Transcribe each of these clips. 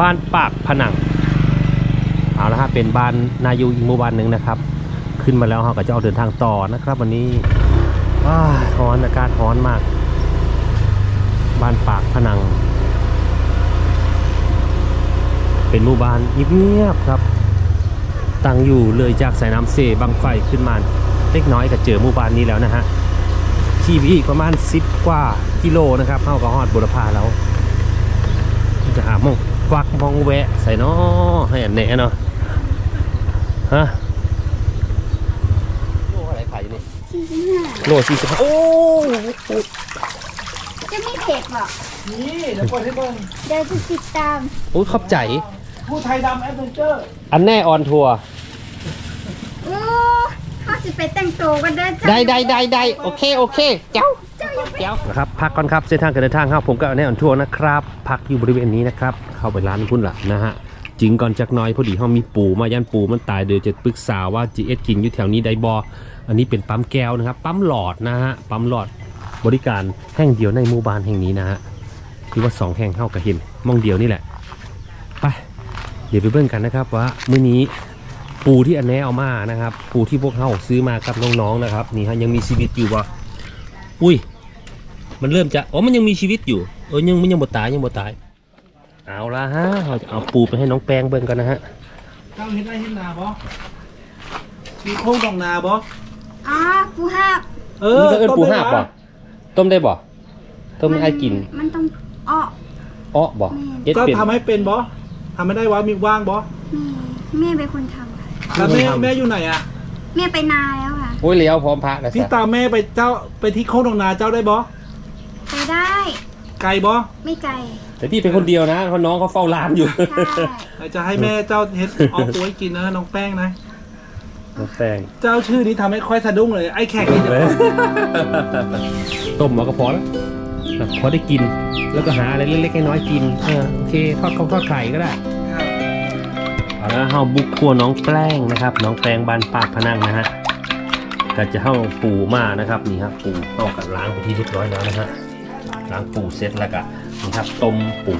บ้านปากผนังเอาละฮะเป็นบ้านนายูอีกหมู่บ้านหนึ่งนะครับ ขึ้นมาแล้วเราก็จะออกเดินทางต่อนะครับ วันนี้ว้าร้อนอากาศร้อนมาก บ้านปากผนัง เป็นหมู่บ้านเงียบๆครับตั้งอยู่เลยจากสายน้ำเซบางไฟขึ้นมาเล็กน้อยก็เจอหมู่บ้านนี้แล้วนะฮะขี่ไปอีกประมาณ 10 กว่ากิโลนะครับเข้ากับฮอดบุรพาแล้วจะหามง วักมองแวะใส่เนาะให้อันแหน่เนาะฮะโลอะไรขายอยู่นี่สี่สิบห้าโลสี่สิบโอ้จะไม่เผ็ดหรอกนี่เดี๋ยวกดให้เบิ่งเดี๋ยวจะติดตามโหขอบใจ ผู้ไทยดำแอดเวนเจอร์อันแน่ออนทัวร์โอ้เขาจะไปแต่งตัวกันเด้อจ้ะได้ได้ได้ได้โอเคโอเคเจ้า นะครับพักก่อนครับเส้นทางการเดินทางครับผมก็อันแน่ออนทัวร์นะครับพักอยู่บริเวณนี้นะครับเข้าไปร้านพุ่นละนะฮะจึงก่อนจักน้อยพอดีห้องมีปูมาย่านปูมันตายเดี๋ยวจะปรึกษาว่าจีเอสกินอยู่แถวนี้ได้บออันนี้เป็นปั๊มแก้วนะครับ ปั๊มหลอดนะฮะปั๊มหลอดบริการแห่งเดียวในหมู่บ้านแห่งนี้นะฮะที่ว่าสองแห่งเข้ากับเห็นมองเดียวนี่แหละไปเดี๋ยวไปเบิ่งกันนะครับว่ามื้อนี้ปูที่อันแน่เอามานะครับ ปูที่พวกเขาซื้อมากับน้องๆนะครับนี่ฮะยังมีชีวิตอยู่บ่อุ้ย มันเริ่มจะอ๋อมันยังมีชีวิตอยู่เออยังมันยังบ่ตายยังบ่ตาย เอาละฮะเราจะเอาปูไปให้น้องแป้งเบิ่งกันนะฮะเจ้าเห็นได้เห็นนาบ่มีโค้งดองนาบ่อ๋อกูหักเอนี่อก็เอิ้นปูหาบบ่ต้มได้บ่ต้มให้กินมันต้องอ้ออ้อบ่เอ็ดก็เป็นทำให้เป็นบ่ทำไม่ได้วะมีว่างบ่แม่แม่เป็นคนทำค่ะแล้วแม่แม่อยู่ไหนอะแม่ไปนาแล้วค่ะโอ้ยเลี้ยวพร้อมพระนะพี่จ๊ะตามแม่ไปเจ้าไปที่โค้งดองนาเจ้าได้บ่ ไปได้ ไกลบ่ไม่ไกลแต่พี่เป็นคนเดียวนะเพราะน้องเขาเฝ้าร้านอยู่ใช่จะให้แม่เจ้าเฮ็ดเอาปูให้กินนะน้องแป้งนะ น้องแป้งเจ้าชื่อนี้ทำให้ค่อยสะดุ้งเลย ไอ้แขกนี่จะต้มมาก็พอแล้วพอได้กิน แล้วก็หาอะไรเล็กๆน้อยๆกินเออโอเคทอดข้าวทอดไข่ก็ได้ครับเอาละเฮาบุกครัวน้องแป้งนะครับ น้องแป้งบานปากพนังนะฮะก็จะเข้าปูมานะครับนี่ครับปูเข้ากับล้างไปที่เรียบร้อยแล้วนะฮะ ล้างปูเสร็จแล้วก็นี่ครับต้มปู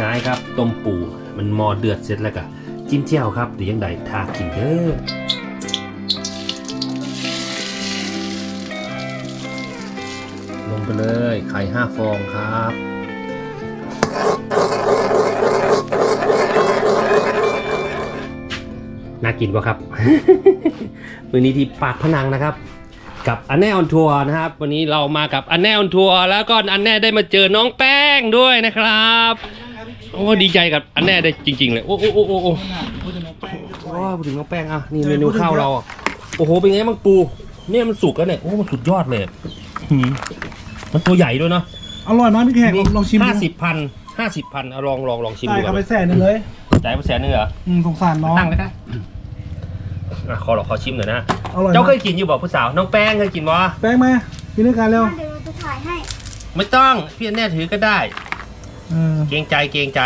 ง่ายๆครับต้มปูมันมอเดือดเสร็จแล้วก็จิ้มเจียวครับเดี๋ยวยังไงทากินเด้อลงไปเลยไข่ห้าฟองครับน่ากินปะครับวันนี้ที่ปากพนังนะครับ กับอันแน่ออนทัวร์นะครับ วันนี้เรามากับอันแน่ออนทัวร์แล้วก็อันแน่ได้มาเจอน้องแป้งด้วยนะครับโอ้ดีใจกับอันแน่ได้จริง ๆ เลยโอ้โอ้โอ้โอ้โอ้พูดถึงน้องแป้งโอ้พูดถึงน้องแป้งอะนี่เมนูข้าวเราอะโอ้โหเป็นไงบ้างปูเนี่ยมันสุกแล้วเนี่ยโอ้มันสุดยอดเลยหืมมันตัวใหญ่ด้วยเนาะอร่อยมากพี่แขกลองลองชิมดูห้าสิบพันห้าสิบพันเอาลองลองลองชิมจ่ายดูกัก่นอนไปแสนหนึงเลยจ่ายไปแสนนึงเหรออืมสงสารน้องตั้งเลยครับ อะขอขอชิมหน่อยนะ อร่อยเจ้าเคมากยกินอยู่บอกผู้สาว น้องแป้งเคยกินบ่แป้งมากินด้วยกันเร็วเดี๋ยวเราจะถ่ายให้ไม่ต้อง พี่อันแน่ถือก็ได้ เออเกรงใจเกรงใจ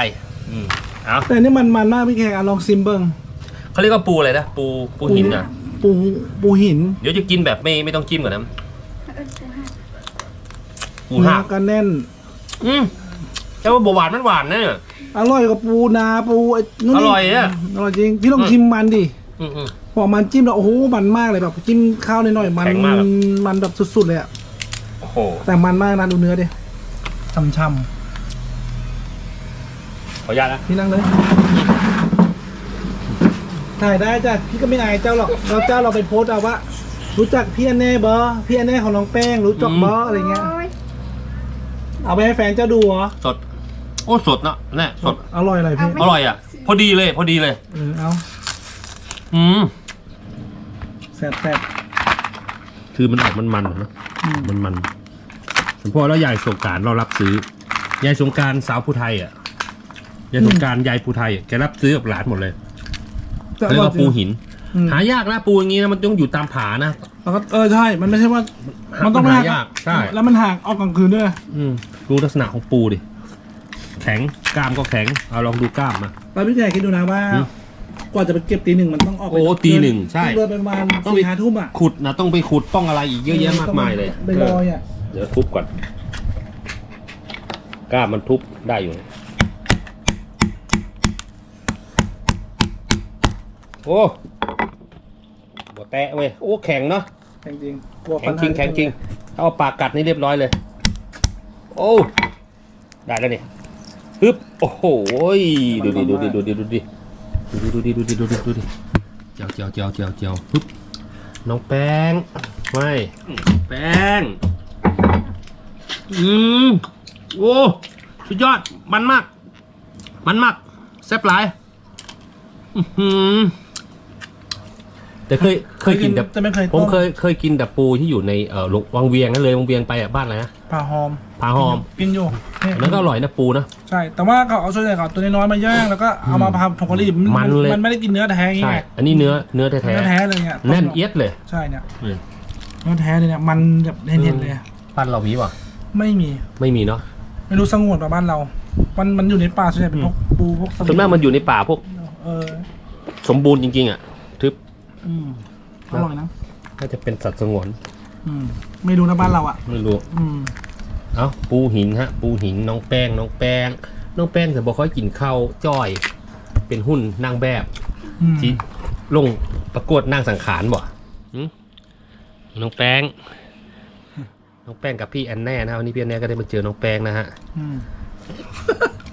อืมเอาแต่นี่มันมันมากพี่แขกอะลองซิมเบิ้งเขาเรียกว่าปูอะไรนะ ปูปูหินอะ ปูปูหินเดี๋ยวจะกินแบบไม่ไม่ต้องจิ้มก่อนนะ เออกูหักปูหักเนื้อกันแน่น อืมแต่ว่าบหวานมันหวานนะเนี่ย อร่อยกว่าปูนาปูไอ้นู่นอนี่ร่อยอะ อร่อยจริงพี่ลองอืมชิมมันดิ อืมอืม พอมันจิ้มแล้วโอ้โหมันมากเลยแบบจิ้มข้าวหน่อยๆมันแข็งมากอะมันแบบสุดๆเลยอะโอ้โหแต่มันมากนะดูเนื้อดิช่ำขออนุญาตนะ ๆพี่นั่งเลยถ่ายได้จ้ะพี่ก็ไม่อายเจ้าหรอกเราเจ้าเราไปโพสต์เอาว่า รู้จักพี่อันแน่บอพี่อันแน่ของน้องแป้งรู้จักบออะไรเงี้ยโอ้ยเอาไปให้แฟนเจ้าดูเหรอสด โอ้สดเนอะแน่สด อร่อยเลยพี่อร่อยอะ พอดีเลย พอดีเลย เออเอาอืมแซ่ บแซ่บคือมันออกมันมันๆเนอะอืมมันมันสมพอแล้วยายสงกรารเรารับซื้อยายสงกรารสาวผู้ไทยอะยายสงกรารยายผู้ไทยอะแกรับซื้อกับหลานหมดเลยแต่เขาเรียกว่าปูจงหิน อืมหายากนะปูอย่างงี้นะมันต้องอยู่ตามผานะ แล้วก็เออใช่ มันไม่ใช่ว่า มันต้องหาหักยากใช่ แล้วมันหักออกกลางคืนด้วย อืมดูลักษณะของปูดิ แข็งกล้ามก็แข็ง เอาลองดูกล้ามมา แล้วพี่แขกคิดดูนะว่า อืม กว่าจะไปเก็บตีหนึ่งมันต้องออกไปโอ้ตีหนึ่งใช่ ต้องเดินไปประมาณต้องไปสี่ห้าทุ่มอะขุดนะต้องไปขุดต้องอะไรอีกเยอะแยะมากมายเลย ไปลอยอะเดี๋ยวทุบก่อนกล้ามมันทุบได้อยู่ โอ้บ่แตะเว้ย โอ้ แข็งเนาะ แข็งจริงกลัวแข็งจริง แข็งจริงถ้าเอาปากกัดนี่เรียบร้อยเลย โอ้ ได้แล้วนี่ฮึบโอ้โหยดูดิ ดูดิ ดูดิ ดูดิ ดูดิดูดิดูดิดูดิดูดิเจียวเจียวเจียวเจียวเจียวฮึบน้องแป้งไม่แป้งอืมโอ้สุดยอดมันมาก มันมากแซ่บหลายอื้อหือแต่เคยเคยกินแต่แต่ไม่เคยผมต้เคยเคยกินแต่ปูที่อยู่ในเอ่อโรงวังเวียงนั่นเลยวังเวียงไปอะบ้านอะไรนะปลาหอม ผาหอม กินอยู่เนี่ยอันนั้นก็อร่อยนะปูนะ ใช่ แต่ว่าเขาเอาส่วนใหญ่เขาเอาตัวน้อยๆมาย่างแล้วก็เอามาทำผงกะหรี่มันเลย มันไม่ได้กินเนื้อแท้อย่างใช่เงี้ยอันนี้เนื้อเนื้อแท้เนื้อแท้เลยเนี่ยๆแน่นเอียดเลย ใช่เนี่ยอืม เนื้อแท้เลยเนี่ยมันแบบเห็นๆเลยบ้านเรามีป่ะไม่มี ไม่มีเนาะ ไม่รู้สงวนกว่าบ้านเรา มันมันอยู่ในป่าส่วนใหญ่เป็นพวกปูพวกสส่วนมากมันอยู่ในป่าพวกเออสมบูรณ์จริงๆอะทึบอืมอร่อยนะ น่าจะเป็นสัตว์สงวน อืม ไม่รู้นะบ้านเราอะ ไม่รู้ อืม เอ้าปูหินฮะ ปูหินน้องแป้งน้องแป้ง น้องแป้งแต่บอกค่อยกินข้าวจ้อย เป็นหุ้นนางแบบอืมที่ลงประกวดนางสังขารบ่หึน้องแป้ง น้องแป้งกับพี่แอนแน่นะวันนี้พี่แอนแน่ก็ได้มาเจอน้องแป้งนะฮะอืม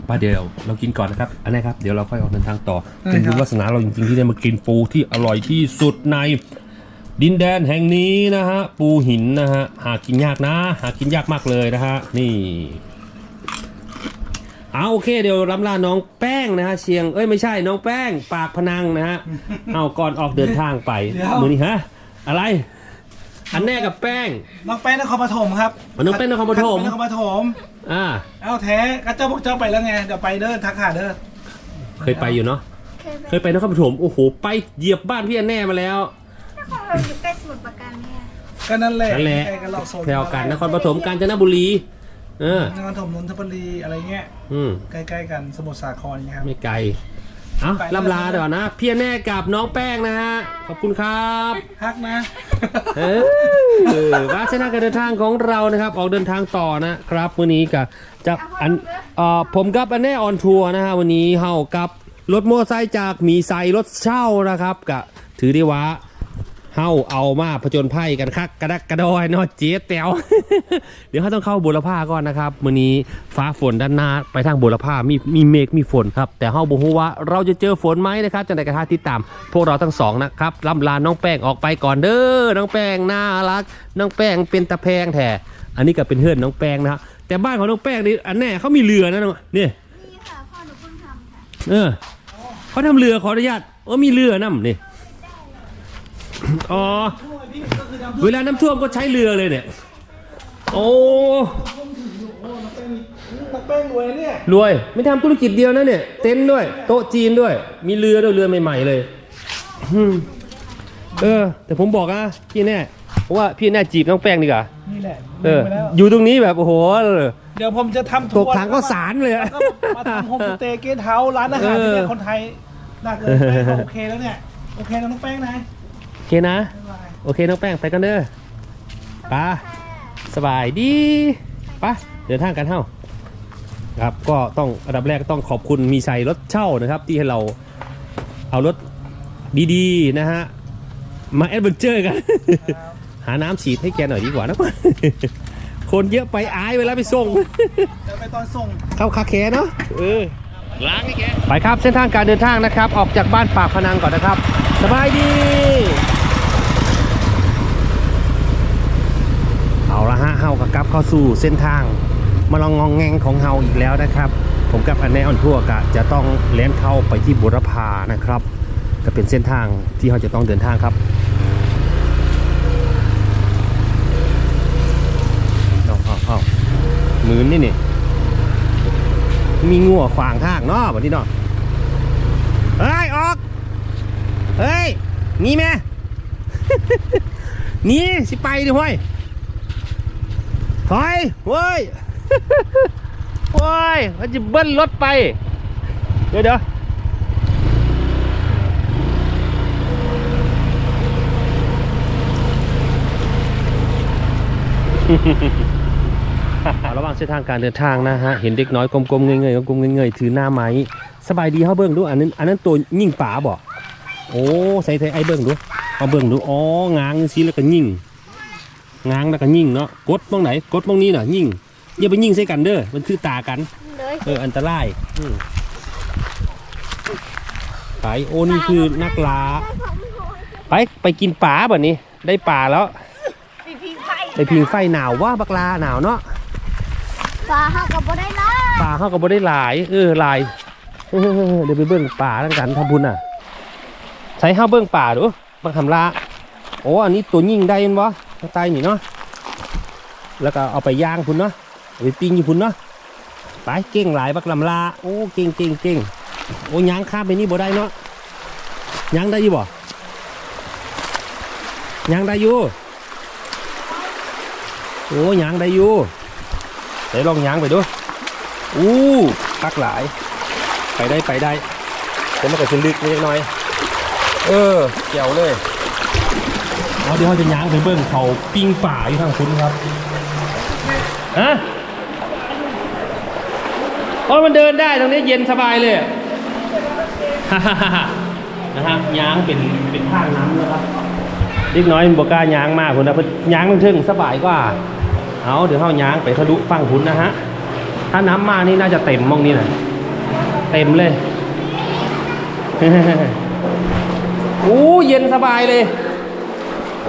ป้าเดี๋ยวเรากินก่อนนะครับ อันนี้ครับ เดี๋ยวเราค่อยออกเดินทางต่อได้เป็นครับบุญวาสนาเราจริงๆที่ได้มากินปูที่อร่อยที่สุดใน ดินแดนแห่งนี้นะฮะปูหินนะฮะหากินยากนะ หากินยากมากเลยนะฮะนี่เอาโอเคเดี๋ยวรำลาน้องแป้งนะฮะเชียงเอ้ยไม่ใช่น้องแป้ง ปากพนังนะฮะเอาก่อนออกเดินทางไปมือนี้ฮะอะไร อันแน่กับแป้ง น้องแป้งนครปฐมครับอ๋อน้องแป้งนครปฐม นครปฐมอ่าเอาแท้ก็เจ้าพวกเจ้าไปแล้วไงเดี๋ยวไปเด้อทักหาเด้อเคยไปอยู่เนาะเคยไปเคยไปนครปฐมโอ้โหไปเหยียบบ้านพี่อันแน่มาแล้ว นครเราอยู่ใกล้สมุทรปราการเนี่ยก็นั่นแหละนั่นแหละใกล้กันหรอกโซนแถวกันนครปฐมกาญจนบุรี เออ นครปฐมนนทบุรีอะไรเงี้ย อืม ใกล้ๆกันสมุทรสาครเงี้ยครับ ไม่ไกล เอาไป ลำลาเดี๋ยวนะพี่อันแน่กับน้องแป้งนะฮะ ขอบคุณครับ ฮักนะ เออว่าเส้นทางการเดินทางของเรานะครับ ออกเดินทางต่อนะครับวันนี้กับจากอันเอ่อผมกับอันแน่ออนทัวร์นะฮะวันนี้เฮากับรถมอเตอร์ไซค์จากหมีไซรถเช่านะครับกับถือได้ว่า เฮาเอามาผจญภัยกันคักกระดักกระดอยเนอเจ๊แต๋ว เดี๋ยวเขาต้องเข้าบุรพาก่อนนะครับวันนี้ฟ้าฝนด้านหน้าไปทางบุรพามีมีเมฆมีฝนครับ แต่เฮาบอกว่าเราจะเจอฝนไหมนะครับจังใดกระทาติดตาม พวกเราทั้งสองนะครับล่ำลาน้องแป้งออกไปก่อนเด้อน้องแป้งน่ารัก น้องแป้งเป็นตะแพงแท้อันนี้ก็เป็นเพื่อนน้องแป้งนะฮะแต่บ้านของน้องแป้งนี่อันแน่เขามีเรือนะน้องนี่นี่ค่ะพ่อหนูเพิ่งทำค่ะเออเขาทำเรือขออนุญาตเออมีเรือน้ำนี่ อ๋อ เวลาน้ำท่วมก็ใช้เรือเลยเนี่ย โอ้น้องแป้งรวยนะเนี่ย รวย ไม่ทำธุรกิจเดียวนะเนี่ย เต็นท์ด้วย โต๊ะจีนด้วย มีเรือด้วยเรือใหม่ๆเลยอืมเออ แต่ผมบอกนะพี่แน่เพราะว่าพี่แน่จีบน้องแป้งดีกว่านี่แหละเออไปแล้วอยู่ตรงนี้แบบโอ้โหเดี๋ยวผมจะทำตทัวกร์ถังก็สารเลยอะแล้วก็มาทำโฮมสเตย์เกสต์เฮาส์ร้านอาหารที่เนี่ยเออคนไทยดักเลยแป้งบอกโอเคแล้วเนี่ย โอเคแล้วน้องแป้งนะโอ เคนะบ๊ายบายโอเคน้องแป้งไปกันเด้อไป้าสบายดีไป้าเดินทางกันเท่าครับก็ต้องอันดับแรกก็ต้องขอบคุณมีชัยรถเช่านะครับ ที่ให้เราเอารถดีๆนะฮะมาแอดเวนเจอร์กัน หาน้ำฉีดให้แกหน่อยดีกว่านะ คนเยอะไปอายเวลาไปส่ง เดี๋ยวไปตอนส่งเข้าคาแคเนาะเออล้างนี่แกไปครับเส้นทางการเดินทางนะครับ ออกจากบ้านปากพนังก่อนนะครับ สบายดี เอาละฮะเฮากับกลับเข้าสู่เส้นทาง มาลองงองแงงของเฮาอีกแล้วนะครับ ผมกับอันแนออนทั่วกะจะต้องเลี้ยนเข้าไปที่บุรพานะครับก็เป็นเส้นทางที่เราจะต้องเดินทางครับเอาเอาเอามือนนี่นี่ มีงัวขวางทางเนาะวันที่เนาะเฮ้ย ออก เฮ้ยหนี่แม่หนี่ สิไปดิห้วย ถอยเว้ยโอ้ยมันจะเบิ้ลรถไป เดี๋ยวเดี๋ยวระหว่างเส้นทางการเดินทางนะฮะ เห็นเด็กน้อยกลมๆเงยๆกลมๆเงยๆถือหน้าไม้สบายดีเขาเบิ่งดูอันนั้นอันนั้นตัวยิ่งป่าบ่โอ้ใส่ไทยไอ้เบิ่งดูเอาเบิ่งดูอ๋องางสิแล้วก็ยิง งางแล้วก็ยิงเนาะกดตรงไหนกดตรงนี้น่ะยิงอย่าไปยิงใส่กันเด้อมันคือตากันเลยเอออันตรายอืมไปโอ้นี่คือนักลาไปไปกินป่าแบบนี้ ได้ป่าแล้วปีพีไฟไปพิงไฟหนาวว่าบักลาหนาวเนาะปลาห้ากับบ่ได้ละป่าเขาก็บ่ได้หลาย เออหลายเออเดี๋ยวไปเบิ่งป่าทั้งกันทำบุญอะ ใช้ห้าเบิ่งป่าดูบังคำลาโอ้อันนี้ตัวยิ่งได้เห็นบ่ตายนี่เนาะแล้วก็เอาไปย่างพุ่นเนาะไปปิ้งอยู่พุ่นเนาะไปเก่งหลายบักลำลาโอ้เก่งเก่งเก่งโอ้ยางข้ามไปนี่บ่ได้เนาะยางได้อยู่บ่ยางได้อยู่โอ้ยางได้อยู่เดี๋ยวลองยางไปดูอู้ปักหลาย ไปได้ไปได้แต่มันก็จะลึกนิดหน่อย เออเกี่ยวเลย เอาเดี๋ยวเราจะย้างไปเบิ้งเขาปิ้งป่าอยู่ทางคุณครับฮะโอ้ยมันเดินได้ตรงนี้เย็นสบายเลยฮ่าฮ่าฮ่านะฮะย้างเป็นเป็นทางน้ำนะครับเล็กน้อยมันบกกล้าย้างมากคุณนะเพราะย้างมันถึงสบายกว่า เอาเดี๋ยวเขาย้างไปทะลุฟังคุณนะฮะถ้าน้ำมากนี่น่าจะเต็มมองนี่นะเต็มเลยโอ้เย็นสบายเลย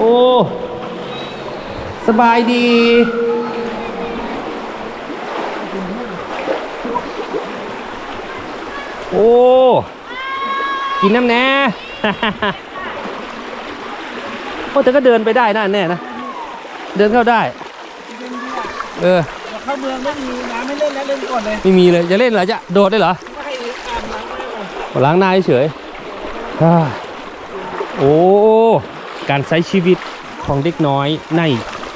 โอ้ สบายดี โอ้ กินน้ำแน่โอ้แต่ก็เดินไปได้นะแน่นะ เดินเข้าได้ เออเราเข้าเมืองไม่มีน้ำไม่เล่นแล้วเล่นก่อนเลย ไม่มีเลยจะเล่นเหรอจะโดดได้เหรอไม่ให้อาบน้ำไม่ก่อนล้างหน้าเฉยๆฮ่าโอ้ การใช้ชีวิตของเด็กน้อยใน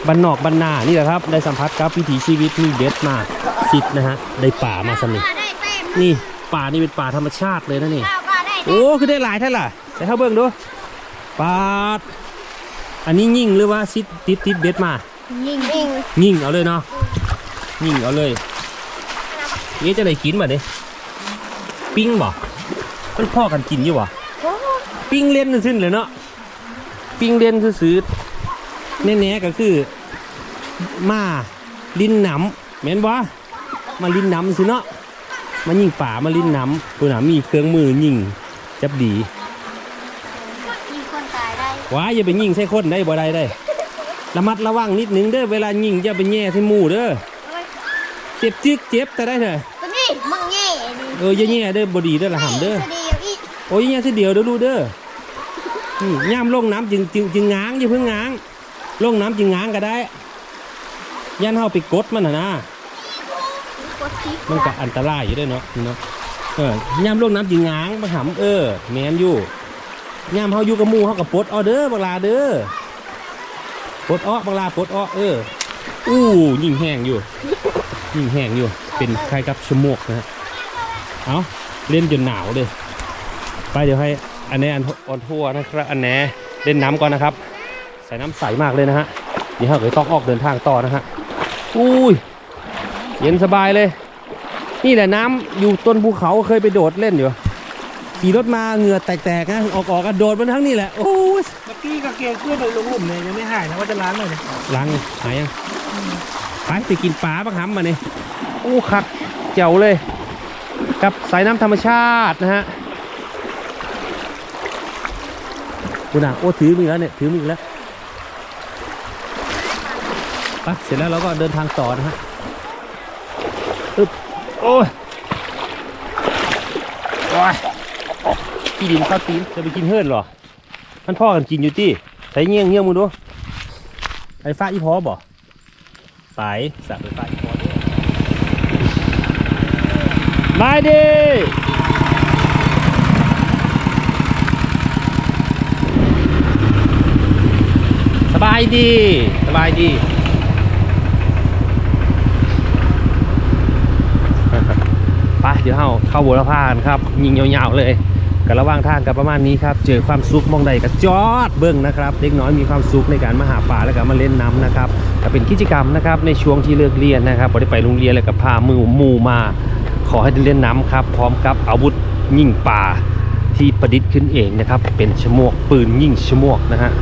บ้านนอกบ้านนานี่แหละครับ ได้สัมผัสกับวิถีชีวิตนี่เด็ดมากสิทธ์นะฮะได้ป่ามาสนิทปลาได้เต็มนี่ป่านี่เป็นป่าธรรมชาติเลยนะนี่ข้าวปลาได้เต็โอ้มคือได้หลายท่านล่ะใส่เข้าเบิ้งดูปาดอันนี้ยิ่งหรือว่าซิดติดติดเบ็ดมายิงยิงยิ่งเอาเลยเนาะยิ่งเอาเลยนี่จะได้กินบ่เนี่ยปิ้งบ่มันพ่อกันกินอยู่บ่โอ้ปิ้งเล่นซื่อๆเลยเนาะ ปิ้งเล่นซื้อๆแน่ๆก็คือ มาลิ้นหนำแม่นบ่มาลิ้นหนำสิเนาะมายิงป่ามาลิ้นหนำตัวหนามีเครื่องมือยิงจับดีมีคนตายได้ว้ายอย่าไปยิงใส่คนได้บ่ได้ได้ระมัดระวังนิดนึงเด้อเวลายิงอย่าไปแย่ใส่หมูเด้อเอ้ยเจ็บจึกเจ็บแต่ได้เถอะตัวนี้มึงแง่ดิเอออย่าแย่เด้อบ่ดีเด้อละหำเด้อเดียวอีกโอ้ยยังสิเดียวเดี๋ยวดูเด้อนี่ ย่ามลงน้ำจึงจึงจึงง้างอย่าเพิ่งง้าง ลงน้ำจึงง้างก็ได้ยันเฮาไปกดมันน่ะนะกดทิปมันก็อันตรายอยู่เด้วยเนาะนี่เนาะเออย่ามลงน้ำจึงง้างมาหำเออแมนอยู่ย่ามเฮาอยู่กับหมู่เฮากับปลดเอาเด้อบักลาเด้อปลดอ้อบักลาปลดอ้อเอออู้ยิงแห้งอยู่ ยิงแห้งอยู่ เป็นคล้ายกับชะโมกนะฮะเอาเล่นจนหนาวเลยไปเดี๋ยวให้ อันนี้อันออนทัวร์นะครับอันแหนเล่นน้ำก่อนนะครับ ใส่น้ำใสมากเลยนะฮะเดี๋ยวเราก็ต้องออกเดินทางต่อนะฮะอุ้ยเย็นสบายเลย นี่แหละน้ำอยู่ต้นภูเขาเคยไปโดดเล่นอยู่ขี่รถมาเหงื่อแตกๆนะออกๆกันโดดมันทั้งนี่แหละโอ้ยเมื่อกี้กางเกงเพื่อนไปลงหลุมเลยยังไม่หายนะว่าจะล้างเลยเนี่ยล้างหายยังไปไปกินปลาบ้างครับมาเนี่ยโอ้คักเจ๋วเลย กับสายน้ำธรรมชาตินะฮะ คุณอะโอ้ถือมีแล้วเนี่ยถือมีกแล้วไปเสร็จแล้วเราก็เดินทางต่อนะฮะอึ๊บโอ้ยโอ้ยพี่ดินข้าวตีนจะไปกินเฮิร์นหรอมันพ่อกันกินอยู่ที่ใส่เงี้ยงเงี้ยงมึงดูไฟฟ้าอีพอบ่ไปสับไฟฟ้าอีพอด้วยมาดิายดีสบายดีไปเดี๋ยวเราเข้าบัวละพานครับ ยิงยาวๆเลยกับระหว่างทางกับประมาณนี้ครับ เจอความสุขมองใดกับจอดเบิ้งนะครับ เด็กน้อยมีความสุขในการมาหาป่าแล้วก็มาเล่นน้ำนะครับก็เป็นกิจกรรมนะครับในช่วงที่เลิกเรียนนะครับพอได้ไปโรงเรียนแล้วก็พามือหมู่มา ขอให้ได้เล่นน้ำครับ พร้อมกับอาวุธยิงป่าที่ประดิษฐ์ขึ้นเองนะครับ เป็นชมวกปืนยิงชมวกนะฮะ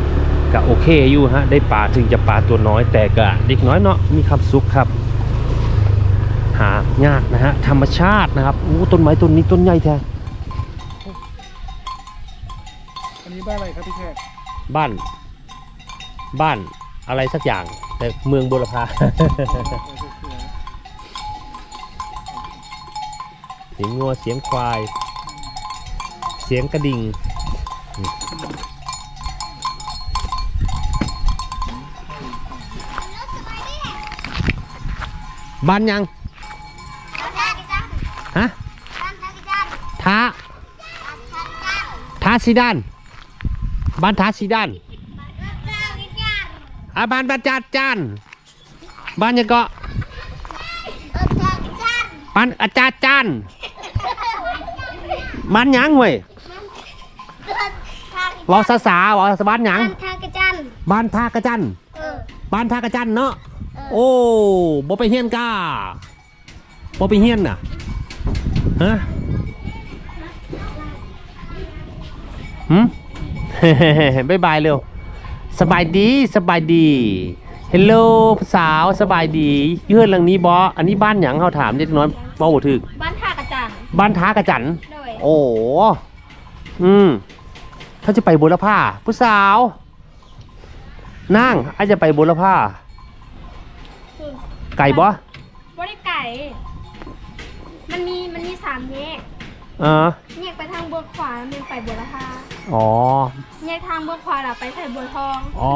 ก็โอเคอยู่ฮะ ได้ปลาถึงจะปลาตัวน้อยแต่ก็เด็กน้อยเนาะมีความสุขครับ หายากนะฮะธรรมชาตินะครับอู้ต้นไม้ต้นนี้ต้นใหญ่แท้อันนี้บ้านอะไรครับพี่แขกบ้าน บ้านอะไรสักอย่าง แต่เมืองบุรพาเสียงงัวเสียงควาย เสียงกระดิ่ง บ้านยังฮะท้าท้าซีดานบ้านท้าซีดานอาบ้านบ้านจัดจานบ้านยังเกาะบ้านอาจารย์จานบ้านหยังเว้ยเวอสาสาเวอสบ้านหยังทางกระจันบ้านท่ากระจันเออบ้านท่ากระจันเนาะเออ โอ้บ่ไปเฮียนกาบ่ไปเฮียนน่ะฮะหืมบ๊ายบายเร็วสบายดีสบายดีเฮลโลสาวสบายดีอยืนหลังนี้บออันนี้บ้านหยังเขาถามเด็กน้อยบ่บ่ถึกบ้านทางกระจันบ้านท้ากระจันโดยโอ้โหอืมถ้าจะไปบุรพาผู้สาวนั่งอาจจะไปบุรพา ไก่บ่บริไก่ มันมีมันมีสามแยกเออแยกไปทางบัวขวาแล้วมันไปบัวละพาอ๋อแยกทางบัวขวาแล้วไปใส่บัวทองอ๋อ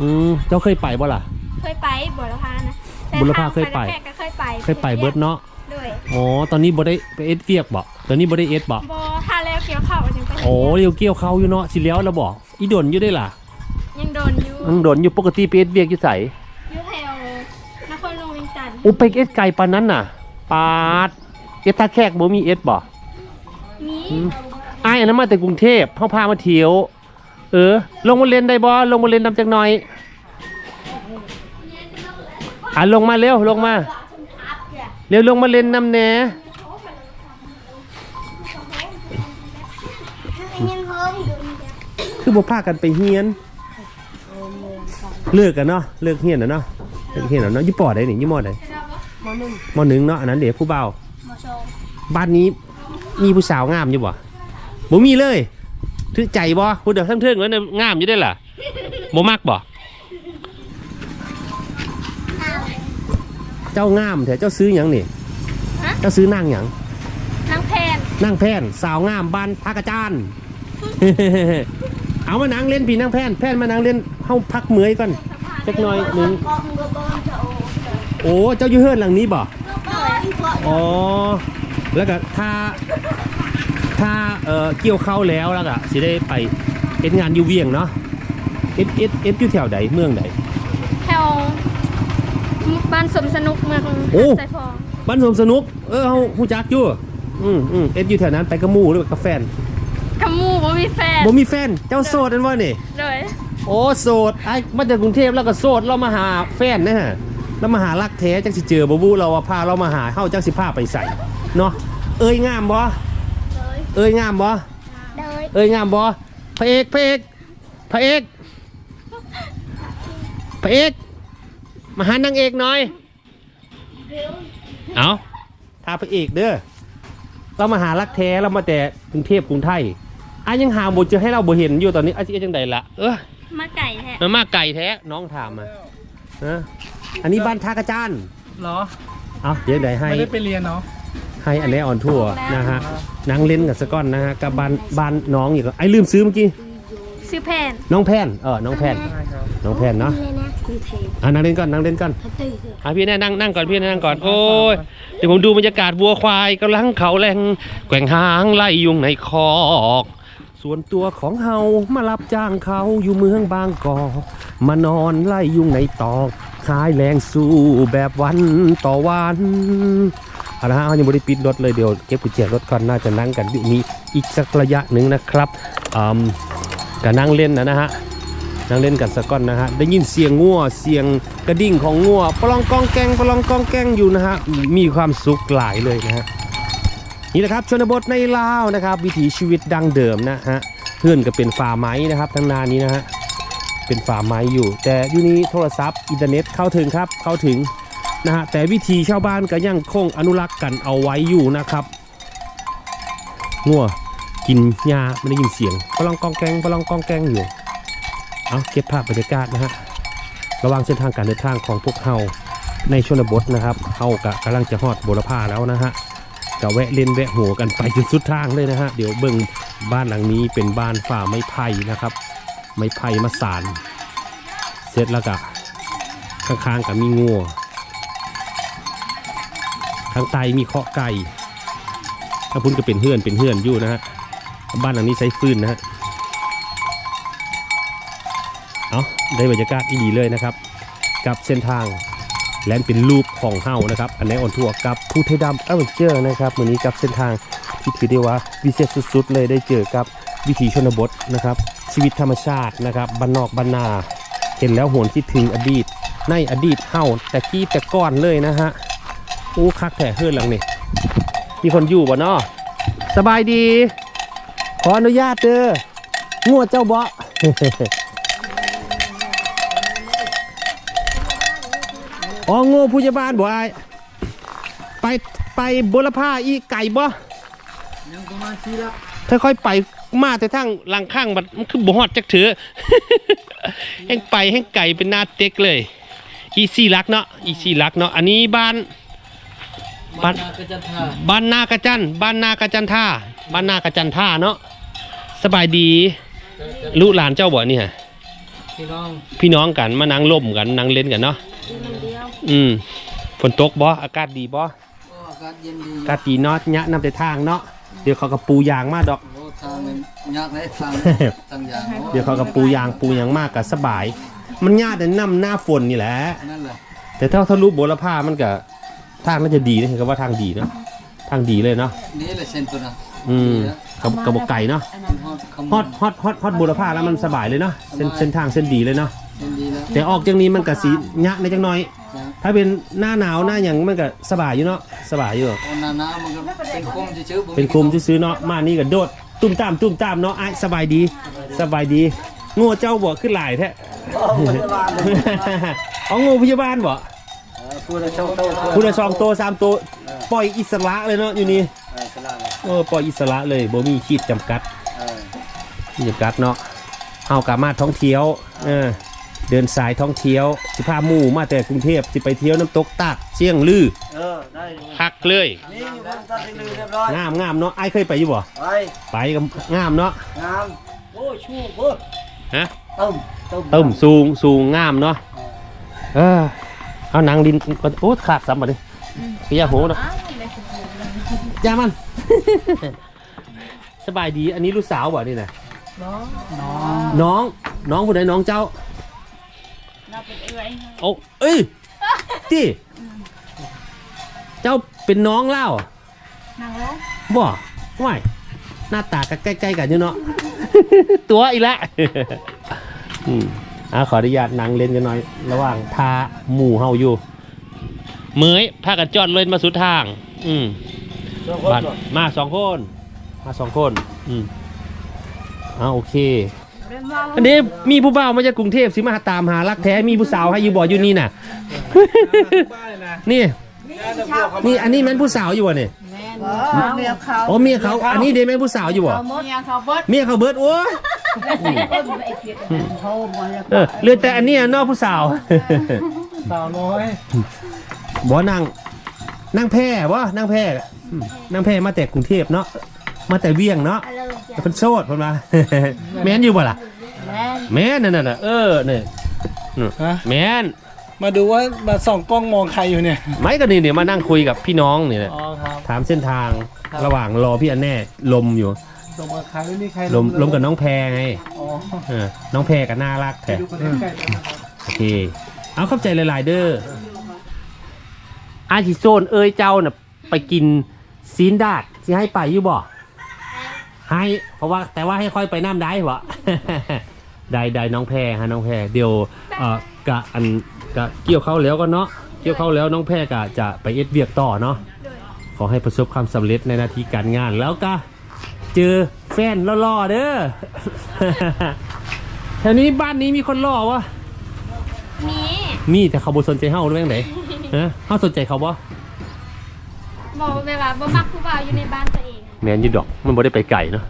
อืมเจ้าเคยไปบ่ล่ะ เคยไปบัวละพานะแต่บัวละพาเคยไปทงแรกๆก็เคยไปเคยไปเบิร์ดเนาะด้วยอ๋อตอนนี้บ่ได้ไปเอ็ดเวียกบ่ตอนนี้บ่ได้เอ็ดบ่บอทาแล้วเกี่ยวข้าวยังไปโอ้เรียวเกี่ยวเขาอยู่เนาะสิแล้วแล้วบ่อีดนอยู่ได้ล่ะยังโดนอยู่มันดนอยู่ปกติไปเอ็ดเวียกอยู่ไส อุยไปเอ็ดไก่ปานนั้นน่ะ ปาด เอ็ดตาแขกบ่มีเอ็ดบ่มีอืมอ้ายอันนั้นมาแต่กรุงเทพเขาพามาเที่ยว เออ ลงมาเล่นได้บ่ลงมาเล่นนำจักหน่อย อะลงมาเร็วลงมา เร็วลงมาเล่นนำแหน่ยังเพิ่มอยู่คือบ่พากันไปเฮียน เลิกกันเนาะ เลิกเฮียนแล้วเนาะ เลิกเฮียนแล้วเนาะอยู่ปอใดนี่อยู่มอใด มหนึ่งมหนึ่งเนาะอันนั้นเดี๋ยวผู้เบามสองบ้านนี้มีผู้สาวงามอยู่บ่บ่มีเลยถือใจบ่พูดเดี๋ยวทั้งเทิงแล้วเนี่ยงามอยู่ได้ล่ะบ่มักบ่เจ้างามแท้เจ้าซื้อหยังนี่ฮะเจ้าซื้อนางหยังนางแพนนางแพนสาวงามบ้านพักอาจารย์เอามานางเล่นพี่นางแพนแพนมานางเล่นเฮาพักเมื่อยก่อนจักหน่อยหนึง โอ้เจ้าอยู่เฮือนหลังนี้บ่อ๋อแล้วก็ถ้าถ้าเอ่อเกี่ยวเข้าวแล้วแล้วก็สิได้ไปเอ็ดงานอยู่เวียงเนาะเอ็ดเอ็ดเอ็ดอยู่แถวใดเมืองใดแถวบ้านสมสนุกเมืองโอ้ใส่ฟองบ้านสมสนุกเออเฮาฮู้จักอยู่อืมอืมเอ็ดอยู่แถวนั้นไปกับหมู่หรือกับแฟนขมูบ่มีแฟนบ่มีแฟนเจ้าโสดนั่นว่านี่เลยโอ้โสดไอ้มาจากกรุงเทพแล้วก็โสดเรามาหาแฟนนะฮะ เรามาหารักแท้จักสิเจอบ่บูเราว่าพาเรามาหาเฮาจักสิพาไปใส่เนาะเอ้ยงามบ่เลยเอ้ยงามบ่เลยเอ้ยงามบ่พระเอกพระเอกพระเอกพระเอกมาหานางเอกหน่อยเอาพาพระเอกเด้อเรามาหารักแท้เรามาแต่กรุงเทพกรุงไทยอ้ายยังหาบ่เจอให้เราบ่เห็นอยู่ตอนนี้อ้ายสิเอ็ดจังไดล่ะเออมาไก่แท้มันมาไก่แท้น้องถามมานะ อันนี้บ้านท่ากระจานเหรอ เอาเดี๋ยวไหนให้ ไม่ได้ไปเรียนเนาะ ให้อันนี้ออนทัวร์นะฮะนั่งเล่นกับสก้อนนะฮะกับบ้านบ้านน้องอีกแล้วไอ้ลืมซื้อเมื่อกี้ ซื้อแพนน้องแพนเออ น้องแพนใช่ครับ น้องแพนเนาะเลยนะกรุงเทพอะนั่งเล่นก่อนนั่งเล่นก่อนพัตตือเถอะอะพี่แน่นั่งนั่งก่อนพี่แน่นั่งก่อนโอ้ยเดี๋ยวผมดูบรรยากาศวัวควายกำลังเขาแรงแกว่งหางไล่ยุงในคอกส่วนตัวของเฮามารับจ้างเขาอยู่เมืองบางกอกมานอนไล่ยุงในตอก ขายแรงสู้แบบวันต่อวันเอาละฮะยังไม่ได้ปิดรถเลยเดี๋ยวเก็บกุญแจรถก่อนน่าจะนั่งกันอยู่นี้อีกสักระยะหนึ่งนะครับก็นั่งเล่นนะนะฮะนั่งเล่นกันสักก่อนนะฮะได้ยินเสียงงัวเสียงกระดิ่งของงัวปลองกองแกงปลองกองแกงอยู่นะฮะมีความสุขหลายเลยนะฮะนี่แหละครับชนบทในลาวนะครับ วิถีชีวิตดังเดิมนะฮะเพื่อนก็เป็นฝ่าไม้นะครับทั้งนานี้นะฮะ เป็นฝ่าไม้อยู่ แต่ยู่นี้โทรศัพท์อินเทอร์เน็ตเข้าถึงครับเข้าถึงนะฮะแต่วิธีชาวบ้านก็ยังคงอนุรักษ์กันเอาไว้อยู่นะครับงัวกินหญ้าไม่ได้ยินเสียงปลองกองแกงปลองกองแกงอยู่เอาเก็บภาพบรรยากาศนะฮะระว่างเส้นทางการเดินทางของพวกเฮาในชนบทนะครับเฮากะกำลังจะฮอดโบรพาแล้วนะฮะก็แวะเล่นแวะหัวกันไปจนสุดทางเลยนะฮะเดี๋ยวเบิ่งบ้านหลังนี้เป็นบ้านฝ่าไม้ไผ่นะครับ ไม้ไผ่มาสานเสร็จแล้วก็ข้างๆกับมีงัวข้างใต้มีเคาะไก่ข้าพุ่นก็เป็นเฮือนเป็นเฮือนอยู่นะฮะบ้านหลังนี้ใช้ฟืนนะฮะเอาได้บรรยากาศที่ดีเลยนะครับ กับเส้นทางและเป็นรูปของเฮานะครับ อันนี้ออนทัวร์กับผู้ไทยดำเอเวอเจอร์นะครับวันนี้กับเส้นทางที่ถือได้ว่าวิเศษสุดๆเลยได้เจอกับวิถีชนบทนะครับ ชีวิตธรรมชาตินะครับบ้านนอกบ้านนา เห็นแล้วหวนคิดถึงอดีต ในอดีตเฮาแต่กี้แต่ก้อนเลยนะฮะโอ้คักแถ่เฮือนหลังนี่มีคนอยู่บ่เนาะสบายดี ขออนุญาตเด้องัวเจ้าเบาะอ๋อโง่ผู้ใหญ่บ้านบ่ไอายไปไปบุรพาอีไก่บ่ยังประมาณชีละค่อยๆไป มาแต่ทั้งหลังข้างบัดมันคือบ่ฮอดจักเถือแห่งไปแห่งไก่เป็นหนาเต็กเลย อีซี่ลักเนาะอีซี่ลักเนาะอันนี้บ้านบ้านนากระจันทาบ้านนากระจันบ้านนากระจันท่าบ้านนากระจันท่าเนาะสบายดีลูกหลานเจ้าบ่นี่ฮะพี่น้องพี่น้องกันมานั่งล่มกันนั่งเล่นกันเนาะอืมฝนตกบ่อากาศดีบ่โอ้อากาศเย็นดีกาตีเนาะยะนำแต่ทางเนาะเดี๋ยวเขากับปูยางมาดอกโอ้ ทางมันยากไหนทางทางอย่างโอ้เดี๋ยวเขากับปูยางปูยางมากกับสบาย มันยากแต่นำหน้าฝนนี่แหละ นั่นแหละ แต่ถ้าทะลุโบราพามันก็ทางน่าจะดีนะเห็นก็ว่าทางดีเนาะทางดีเลยเนาะนี่แหละเส้นตัวนะอืมกับกับบกไก่เนาะฮอดคำฮอตฮอตฮอตฮอตโบราพาแล้วมันสบายเลยเนาะเส้นเส้นทางเส้นดีเลยเนาะเส้นดีแล้วแต่ออกจากนี้มันก็สียะในจังน้อยจ้ะถ้าเป็นหน้าหนาวหน้าอย่างมันก็สบายอยู่เนาะสบายอยู่โอ้หนาหนามันก็เป็นคมชื่อๆบ่เป็นคุมซื้อๆเนาะมานี่ก็โดด ตุ้มตามตุ้มตามเนาะไอ้ายสบายดี สบายดี โง่เจ้าบ่ขึ้นหลายแท้เอาโง่พยาบาลบ่พูดแล้วช่องเต้าผู้ละสองตัวสามตัวปล่อยอิสระเลยเนาะอยู่นี่เออสลาเลยเออปล่อยอิสระเลยบ่มีขีดจำกัดเออขีดจำกัดเนาะเฮากามาท่องเที่ยวเออ เดินสายท่องเที่ยวสิพาหมู่มาแต่กรุงเทพสิไปเที่ยวน้ำตกตากเชียงลือเออได้คักเลย นี่อยู่บนตัดที่ลือเรียบร้อยงามงามเนาะไอ้ายเคยไปอยู่บ่ไปไปก็งามเนาะงามโอ้ชูเพิ่มฮะต้มต้มตึมสูงสูงงามเนาะเออเอาหนังดินโอ้ขาดซ้ำมาดิขยะโหเนาะยามัน สบายดีอันนี้ลูกสาวบ่นี่นะน้องน้องน้องผู้ใดน้องเจ้า เราเป็นเอื้อยโอ้เอ้ยที่เจ้าเป็นน้องเล่า นางลงบ่ว่ายหน้าตาก็ใกล้ๆกันอยู่เนาะ ตัวอีกแล้ว อืมอะขออนุญาตนั่งเล่นกันหน่อย ระหว่างพาหมู่เฮาอยู่เหมยพากันจอดเลยมาสุดทาง อืมช่องบัดมาสองคน มาสองคน อืมอ่าโอเคเริ่มว่า อันนี้มีผู้บ่าวมาจากกรุงเทพสิมาตามหารักแท้มีผู้สาวให้อยู่บ่อยู่นี่น่ะบ้านเลยนะนี่น่าจะพวกเขานี่อันนี้แม่นผู้สาวอยู่บ่เนี่ยเมียเขาอ๋อเมียเขาอันนี้เดแม่นผู้สาวอยู่บ่เมียเขาเบิดเมียเขาเบิดโอ้ยเขาบ่อยากเออเหลือแต่อันเนี้ยนอกผู้สาวสาวน้อยบ่นางนางแพร่บ่นางแพร่อืมนางแพร่มาแต่กรุงเทพเนาะ มาแต่เวียงเนาะอะไรแต่เพิ่นโสดเพิ่นมาแม่นอยู่บ่ล่ะแม่แม่นนั่นน่ะเออนี่ฮะแม่นมาดูว่ามาส่องกล้องมองใครอยู่เนี่ย ไม่ก็นี่เนี่ยมานั่งคุยกับพี่น้องนี่แหละอ๋อครับถามเส้นทางระหว่างรอพี่อันแน่ลมอยู่ลงมาใครไม่มีใครลมเยลมกับน้องแพรไงอ๋อเออน้องแพรกับน่ารักแท้ดูคนใกล้ๆกันนะครับโอเคเอาเข้าใจหลายๆเด้ออาชิโซนเอ้ยเจ้าน่ะไปกินซีนดาดสิให้ไปอยู่บ่ ให้ เพราะว่าแต่ว่าให้ค่อยไปน้ำได้บ่ได้ได้น้องแพรฮะน้องแพรเดี๋ยวเอ่อกะอันกะเกี่ยวเข้าแล้วก็เนาะเกี่ยวเข้าแล้วน้องแพรกะจะไปเอ็ดเวียกต่อเนาะขอให้ประสบความสำเร็จในหน้าที่การงานแล้วก็เจอแฟนหล่อๆเด้อ แถวนี้บ้านนี้มีคนหล่อวะมีมีแต่เขาบ่สนใจเฮาด้วยจังไดฮะเฮาสนใจเขาบ่บอกแบบว่าบ่มักผู้บ่าวอยู่ในบ้านตัวเอง แมนอยูดอกมันบ่ได้ไปไก่เนาะ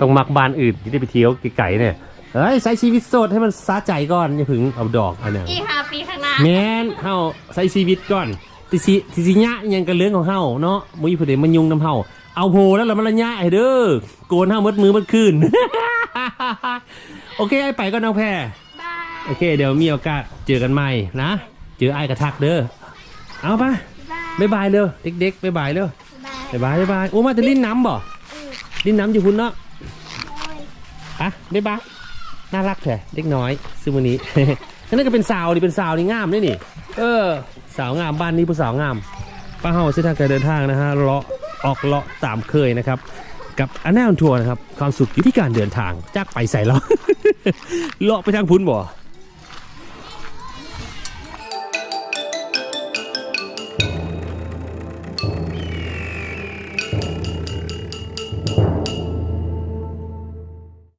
ต้องมักบ้านอื่นที่ได้ไปเที่ยวไก่เนี่ยเฮ้ยใช้ชีวิตโสดให้มันสาใจก่อนอย่าเพึ่งเอาดอกอันนั้นอีกห้าปีข้างหน้าแมนเฮาใช้ชีวิตก่อนติสิติสิยะอิหยังกันเรื่องของเฮาเนาะมุ้ยผู้ใดมันยุงน้ำเฮาเอาโพแล้วละมันละยะให้เด้อโกนเฮามืดมือมืดคืนโอเคไอ้ไปก็น้องแพรบายโอเค เดี๋ยวมีโอกาสเจอกันใหม่นะ เจอไอ้กระทักเด้อเอาปะบายบ๊ายบายเด้อเด็กๆบ๊ายบายเด้อ บายบ๊ายบายบ๊ายบาย โอ้มาจะลิ้นน้ำบ่อือลิ้นน้ำอยู่หุ่นเนาะโอ้ยอะบ๊ายบาย น่ารักแท้เด็กน้อยซึ่งวันนี้นั่นก็เป็นสาวนี่เป็นสาวนี่งามนี่นี่ เออ สาวงามบ้านนี้ผู้สาวงาม ป้าเฮาเส้นทางการเดินทางนะฮะ เลาะออกเลาะตามเคยนะครับ กับอันแนวทัวร์นะครับ ความสุขอยู่ที่การเดินทางจากไปใส่เลาะ เลาะไปทางพุ้นบ่